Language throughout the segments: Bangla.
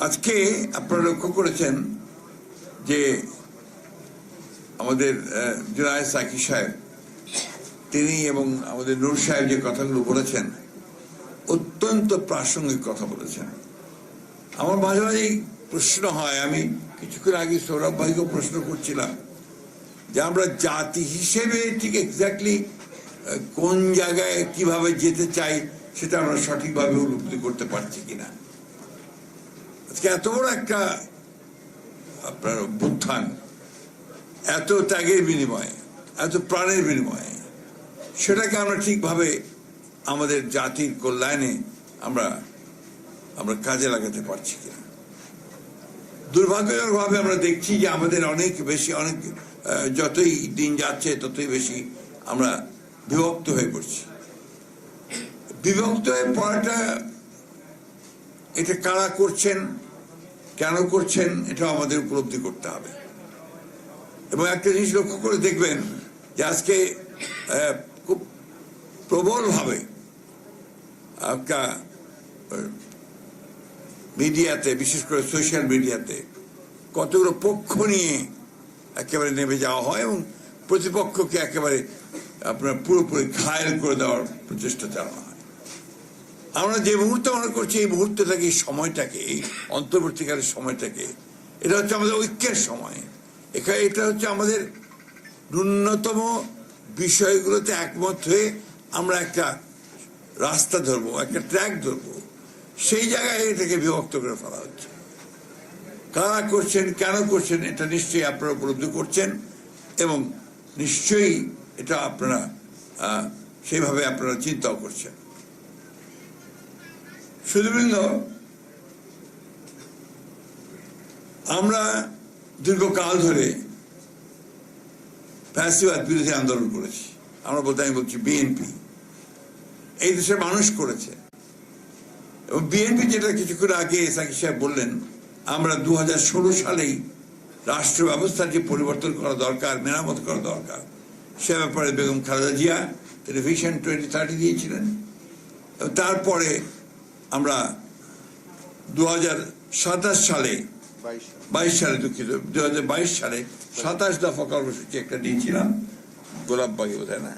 আজকে আপনারা লক্ষ্য করেছেন যে আমাদের আহ, সাকি সাহেব তিনি এবং আমাদের নূর সাহেব যে কথাগুলো বলেছেন অত্যন্ত প্রাসঙ্গিক কথা বলেছেন। আমার মাঝে মাঝেই প্রশ্ন হয় আমি কিছুক্ষণ আগে সৌরভ ভাইকেও প্রশ্ন করছিলাম যে আমরা জাতি হিসেবে ঠিক এক্স্যাক্টলি কোন জায়গায় কীভাবে যেতে চাই সেটা আমরা সঠিকভাবে উপলব্ধি করতে পারছি কিনা। আজকে এত বড় একটা আপনার অভ্যুত্থান, এত ত্যাগের বিনিময়ে, এত প্রাণের বিনিময়ে, সেটাকে আমরা ঠিকভাবে আমাদের জাতির কল্যাণে আমরা আমরা কাজে লাগাতে পারছি কিনা। দুর্ভাগ্যজনকভাবে আমরা দেখছি যে আমাদের অনেক বেশি, অনেক যতই দিন যাচ্ছে ততই বেশি আমরা বিভক্ত হয়ে পড়ছি। বিভক্ত হয়ে পড়াটা, এটা কারা করছেন? কেন করছেন এটা আমাদের উপলব্ধি করতে হবে। এবং একটা জিনিস লক্ষ্য করে দেখবেন যে আজকে খুব প্রবলভাবে একটা মিডিয়াতে, বিশেষ করে সোশ্যাল মিডিয়াতে কতগুলো পক্ষ নিয়ে একেবারে নেমে যাওয়া হয় এবং প্রতিপক্ষকে একেবারে আপনার পুরোপুরি ঘায়ল করে দেওয়ার প্রচেষ্টা চালানো হয়। আমরা যে মুহূর্তে মনে করছি এই মুহূর্তটাকে এই সময়টাকে এই অন্তর্বর্তীকালের সময়টাকে এটা হচ্ছে আমাদের ঐক্যের সময়। এখানে এটা হচ্ছে আমাদের ন্যূনতম বিষয়গুলোতে একমত হয়ে আমরা একটা রাস্তা ধরবো একটা ট্র্যাক ধরবো। সেই জায়গায় এটাকে বিভক্ত করে ফেলা হচ্ছে। কারা করছেন কেন করছেন এটা নিশ্চয়ই আপনারা উপলব্ধি করছেন এবং নিশ্চয়ই এটা আপনারা আহ, সেইভাবে আপনারা চিন্তাও করছেন। শুধুবৃন্দ আমরা দীর্ঘকাল ধরে ফ্যাসিবাদ বিরোধী আন্দোলন করেছি। আমরা বলতে আমি বলছি বিএনপি এই দেশের মানুষ করেছে। এবং বিএনপি যেটা কিছুক্ষণ আগে সাকি সাহেব বললেন, আমরা দু হাজার ষোলো সালেই রাষ্ট্র ব্যবস্থার যে পরিবর্তন করা দরকার, মেরামত করা দরকার। সে ব্যাপারে Begum Khaleda Zia television twenty thirty দিয়েছিলেন। তারপরে আমরা দু হাজার সাতাশ সালে বাইশ সালে। দুঃখিত দু হাজার বাইশ সালে সাতাশ দফা কর্মসূচি একটা দিয়েছিলাম। গোলাপ বাগে বোধ হয় না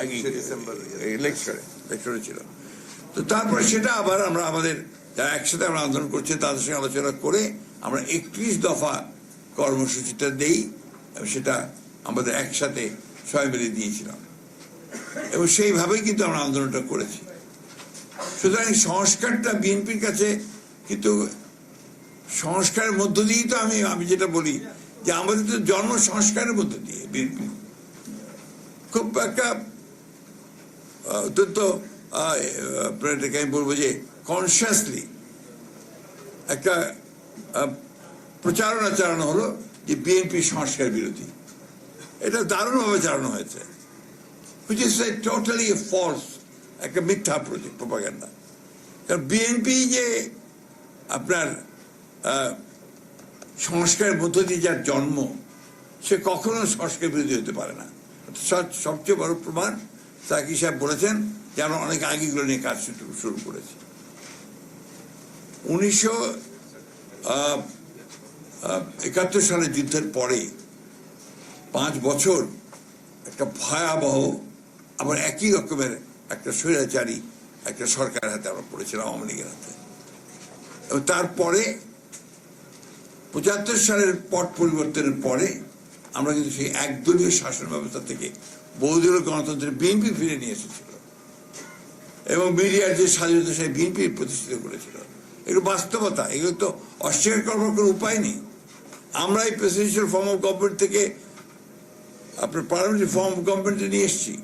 আগে লেকচারে লেকচারে ছিল। তো তারপরে সেটা আবার আমরা আমাদের যারা একসাথে আমরা আন্দোলন করছি তাদের সঙ্গে আলোচনা করে আমরা একত্রিশ দফা কর্মসূচিটা দেই সেটা আমাদের একসাথে সবাই মিলে দিয়েছিলাম। এবং সেইভাবেই কিন্তু আমরা আন্দোলনটা করেছি। সুতরাং সংস্কারটা বিএনপির কাছে কিন্তু সংস্কারের মধ্য দিয়েই তো আমি আমি যেটা বলি যে আমাদের তো জন্ম সংস্কারের মধ্য দিয়ে বিএনপি। খুব একটা অত্যন্ত এটাকে আমি বলব যে কনসিয়াসলি একটা প্রচারণা চালানো হলো যে বিএনপি সংস্কার বিরোধী। এটা দারুণভাবে চালানো হয়েছে হুইচ ইস টোটালি ফলস একটা মিথ্যা প্রপাগান্ডা। কারণ বিএনপি যে আপনার সংস্কারের মধ্য দিয়ে যার জন্ম, সে কখনো সংস্কার বিরোধী হতে পারে না। সবচেয়ে বড় প্রমাণ সাকি সাহেব বলেছেন যে আমরা অনেক আগে এগুলো নিয়ে কাজ শুরু- করেছি। উনিশশো একাত্তর সালের যুদ্ধের পরে পাঁচ বছর একটা ভয়াবহ, আবার একই রকমের একটা স্বৈরাচারী, একটা সরকার হাতে আমরা পড়েছিলাম আওয়ামী লীগের হাতে। এবং তারপরে পঁচাত্তর সালের পট পরিবর্তনের পরে আমরা কিন্তু সেই একদলীয় শাসন ব্যবস্থা থেকে বহুদলীয় গণতন্ত্রের বিএনপি ফিরে নিয়ে এসেছিল। এবং মিডিয়ার যে স্বাধীনতা, সেই বিএনপি প্রতিষ্ঠিত করেছিল। এগুলো বাস্তবতা, এগুলো তো অস্বীকার করবার কোনো উপায় নেই। আমরা এই প্রেসিডেন্সিয়াল ফর্ম অফ গভর্নমেন্ট থেকে আপনার পার্লামেন্টারি ফর্ম অফ গভর্নমেন্টে নিয়ে এসেছি।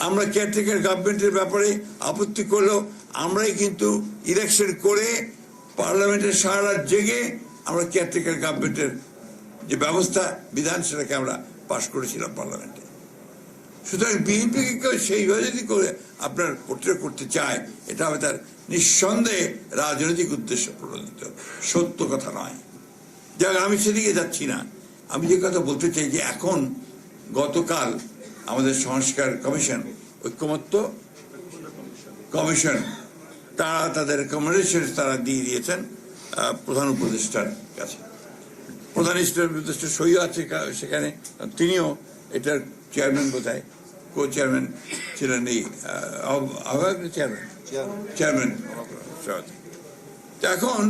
আমরা কেয়ারটেকার গভর্নমেন্টের ব্যাপারে আপত্তি করলেও আমরাই কিন্তু ইলেকশন করে পার্লামেন্টের সারা জেগে আমরা কেয়ারটেকার গভর্নমেন্টের যে ব্যবস্থা, বিধান সেটাকে আমরা পাশ করেছিলাম পার্লামেন্টে। সুতরাং বিএনপিকে কেউ সেইভাবে যদি করে আপনার পোর্ট্রেট করতে চায়, এটা হবে তার নিঃসন্দেহে রাজনৈতিক উদ্দেশ্য প্রণোদিত। সত্য কথা নয়। যাক, আমি সেদিকে যাচ্ছি না। আমি যে কথা বলতে চাই যে এখন গতকাল আমাদের সংস্কার কমিশন ঐক্যমত্য কমিশন তারা তাদের রেকমেন্ডেশন তারা দিয়ে দিয়েছেন প্রধান উপদেষ্টার কাছে। প্রধান উপদেষ্টা সই আছে সেখানে তিনিও এটার চেয়ারম্যান বোধহয় কো চেয়ারম্যান ছিলেন এই আহ, আহ্বায়ক চেয়ারম্যান চেয়ারম্যান তো এখন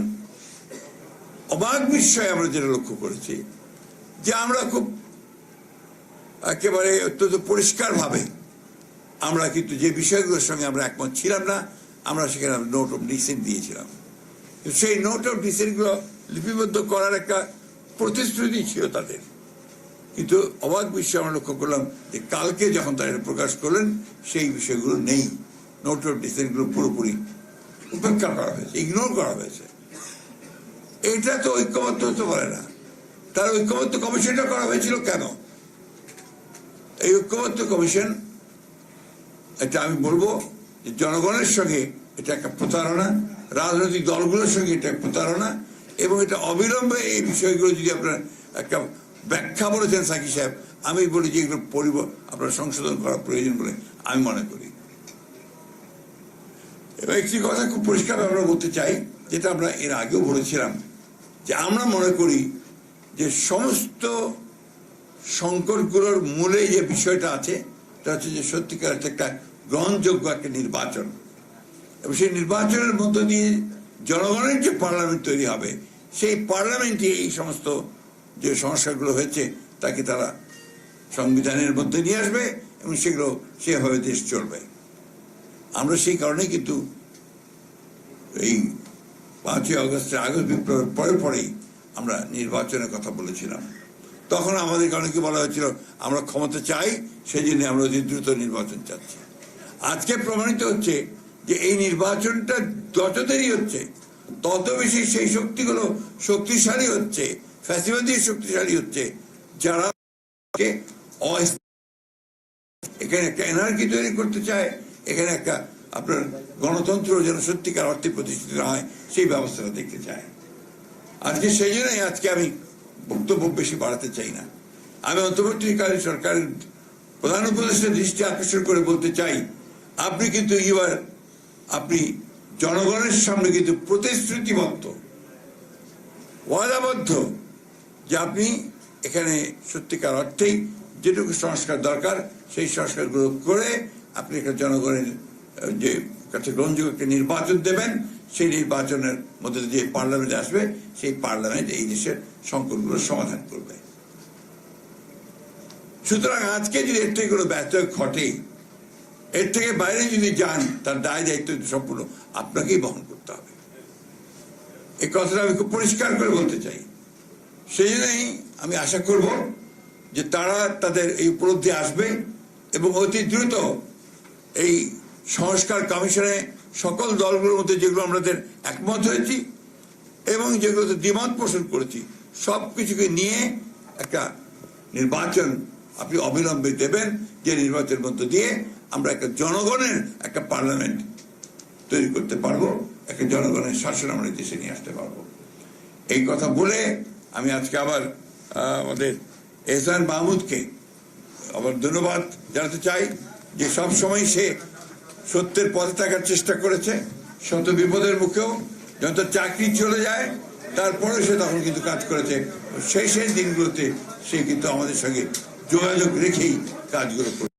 অবাক বিস্ময়ে আমরা যেটা লক্ষ্য করেছি যে আমরা খুব একেবারে অত্যন্ত পরিষ্কারভাবে। আমরা কিন্তু যে বিষয়গুলোর সঙ্গে আমরা একমত ছিলাম না, আমরা সেখানে নোট অফ ডিসেন্ট দিয়েছিলাম। সেই নোট অফ ডিসেন্টগুলো লিপিবদ্ধ করার একটা প্রতিশ্রুতি ছিল তাদের। কিন্তু অবাক বিষয় আমরা লক্ষ্য করলাম যে কালকে যখন তারা প্রকাশ করলেন, সেই বিষয়গুলো নেই। নোট অফ ডিসেন্টগুলো পুরোপুরি উপেক্ষা করা হয়েছে ইগনোর করা হয়েছে। এটা তো ঐক্যবদ্ধ হতে পারে না। তার ঐক্যবদ্ধ কমিশনটা করা হয়েছিল কেন? এই ঐক্যবদ্ধ কমিশন, এটা আমি বলব যে জনগণের সঙ্গে এটা একটা প্রতারণা, রাজনৈতিক দলগুলোর সঙ্গে এটা প্রতারণা, এবং এটা অবিলম্বে এই বিষয়গুলো যদি আপনার একটা ব্যাখ্যা বলেছেন সাকি সাহেব, আমি বলি যে এগুলো পরিব, আপনার সংশোধন করা প্রয়োজন বলে আমি মনে করি। এবার একটি কথা খুব পরিষ্কার আমরা বলতে চাই, যেটা আমরা এর আগেও বলেছিলাম, যে আমরা মনে করি যে সমস্ত সংকটগুলোর মূলে যে বিষয়টা আছে তা হচ্ছে যে সত্যিকার একটা গ্রহণযোগ্য একটা নির্বাচন। এবং সেই নির্বাচনের মধ্য দিয়ে জনগণের যে পার্লামেন্ট তৈরি হবে, সেই পার্লামেন্টে এই সমস্ত যে সংস্কারগুলো হয়েছে, তাকে তারা সংবিধানের মধ্যে নিয়ে আসবে এবং সেগুলো সেভাবে দেশ চলবে। আমরা সেই কারণেই কিন্তু এই পাঁচই আগস্টের আগস্ট বিপ্লবের পরে পরেই আমরা নির্বাচনের কথা বলেছিলাম। তখন আমাদের অনেকে বলা হয়েছিল, আমরা ক্ষমতা চাই সেই জন্য আমরা অতি দ্রুত নির্বাচন চাচ্ছি। আজকে প্রমাণিত হচ্ছে যে এই নির্বাচনটা যত দেরি হচ্ছে, তত বেশি সেই শক্তিগুলো শক্তিশালী হচ্ছে, ফ্যাসিবাদী শক্তিশালী হচ্ছে, যারা এখানে একটা এনার্জি তৈরি করতে চায়, এখানে একটা আপনার গণতন্ত্র যেন সত্যিকার অর্থে প্রতিষ্ঠিত হয়, সেই ব্যবস্থাটা দেখতে চায়। আজকে সেই জন্যই আজকে আমি বক্তব্য বেশি বাড়াতে চাই না। আমি অন্তর্বর্তীকালীন সরকারের প্রধান উপদেষ্টার দৃষ্টি আকর্ষণ করে বলতে চাই, আপনি কিন্তু ইউআর আপনি জনগণের সামনে কিন্তু প্রতিশ্রুতিবদ্ধ, ওয়াদাবদ্ধ যে আপনি এখানে সত্যিকার অর্থেই যেটুকু সংস্কার দরকার, সেই সংস্কারগুলো করে আপনি এখানে জনগণের যে কাছে গ্রহণযোগ্য একটা নির্বাচন দেবেন সেই নির্বাচনের মধ্যে যে পার্লামেন্ট আসবে, সেই পার্লামেন্ট এই দেশের সংকটগুলোর সমাধান করবে। সুতরাং আজকে যদি এর থেকে কোনো ব্যর্থ ঘটে, এর থেকে বাইরে যদি যান, তার দায় দায়িত্ব সম্পূর্ণ আপনাকেই বহন করতে হবে। এই কথাটা আমি খুব পরিষ্কার করে বলতে চাই। সেই জন্যই আমি আশা করব যে তারা তাদের এই উপলব্ধি আসবে এবং অতি দ্রুত এই সংস্কার কমিশনে সকল দলগুলোর মধ্যে যেগুলো আমাদের একমত হয়েছি এবং যেগুলোতে দ্বিমত পোষণ করেছি সব কিছুকে নিয়ে একটা নির্বাচন আপনি অবিলম্বে দেবেন, যে নির্বাচনের মধ্য দিয়ে আমরা একটা জনগণের একটা পার্লামেন্ট তৈরি করতে পারব, একটা জনগণের শাসন আমরা দেশে নিয়ে আসতে পারব। এই কথা বলে আমি আজকে আবার আমাদের এহসান মাহমুদকে আবার ধন্যবাদ জানাতে চাই যে সব সময় সে সত্যের পথে থাকার চেষ্টা করেছে। শত বিপদের মুখেও যত চাকরি চলে যায় তারপরে সে তখন কিন্তু কাজ করেছে। সেই সেই দিনগুলোতে সে কিন্তু আমাদের সঙ্গে যোগাযোগ রেখেই কাজগুলো করে